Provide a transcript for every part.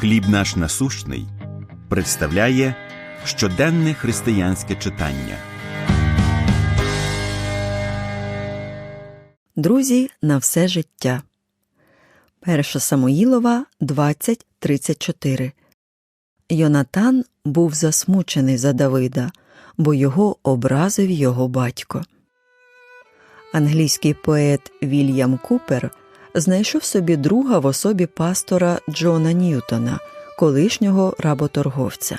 Хліб наш насущний представляє щоденне християнське читання. Друзі на все життя. 1 Самуїлова 20.34 Йонатан був засмучений за Давида, бо його образив його батько. Англійський поет Вільям Купер знайшов собі друга в особі пастора Джона Ньютона, колишнього работорговця.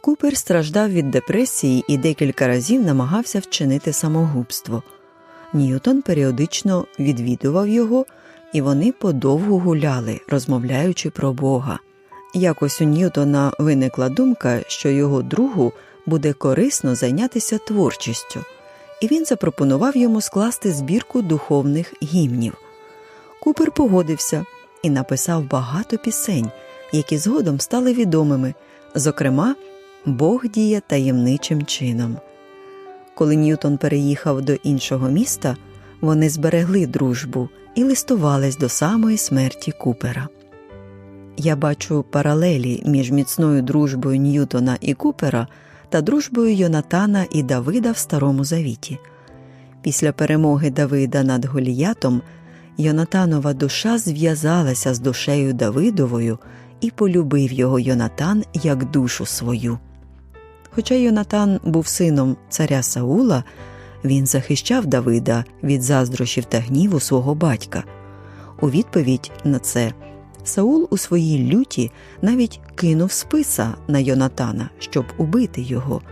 Купер страждав від депресії і декілька разів намагався вчинити самогубство. Ньютон періодично відвідував його, і вони подовго гуляли, розмовляючи про Бога. Якось у Ньютона виникла думка, що його другу буде корисно зайнятися творчістю, і він запропонував йому скласти збірку духовних гімнів. Купер погодився і написав багато пісень, які згодом стали відомими, зокрема, Бог діє таємничим чином. Коли Ньютон переїхав до іншого міста, вони зберегли дружбу і листувались до самої смерті Купера. Я бачу паралелі між міцною дружбою Ньютона і Купера та дружбою Йонатана і Давида в Старому Завіті. Після перемоги Давида над Голіятом Йонатанова душа зв'язалася з душею Давидовою і полюбив його Йонатан як душу свою. Хоча Йонатан був сином царя Саула, він захищав Давида від заздрощів та гніву свого батька. У відповідь на це Саул у своїй люті навіть кинув списа на Йонатана, щоб убити його.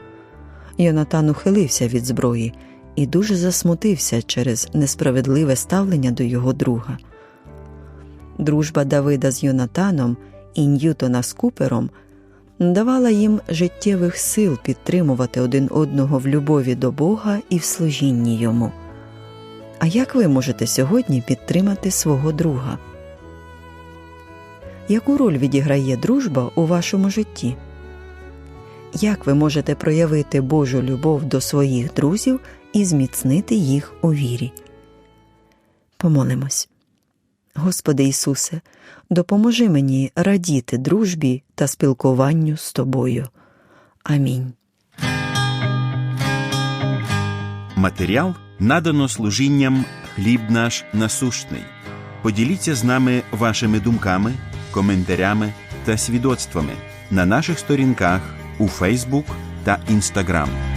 Йонатан ухилився від зброї і дуже засмутився через несправедливе ставлення до його друга. Дружба Давида з Йонатаном і Ньютона з Купером давала їм життєвих сил підтримувати один одного в любові до Бога і в служінні йому. А як ви можете сьогодні підтримати свого друга? Яку роль відіграє дружба у вашому житті? Як ви можете проявити Божу любов до своїх друзів і зміцнити їх у вірі? Помолимось. Господи Ісусе, допоможи мені радіти дружбі та спілкуванню з Тобою. Амінь. Матеріал надано служінням Хліб наш насущний. Поділіться з нами вашими думками, коментарями та свідоцтвами на наших сторінках у Фейсбук та Інстаграм.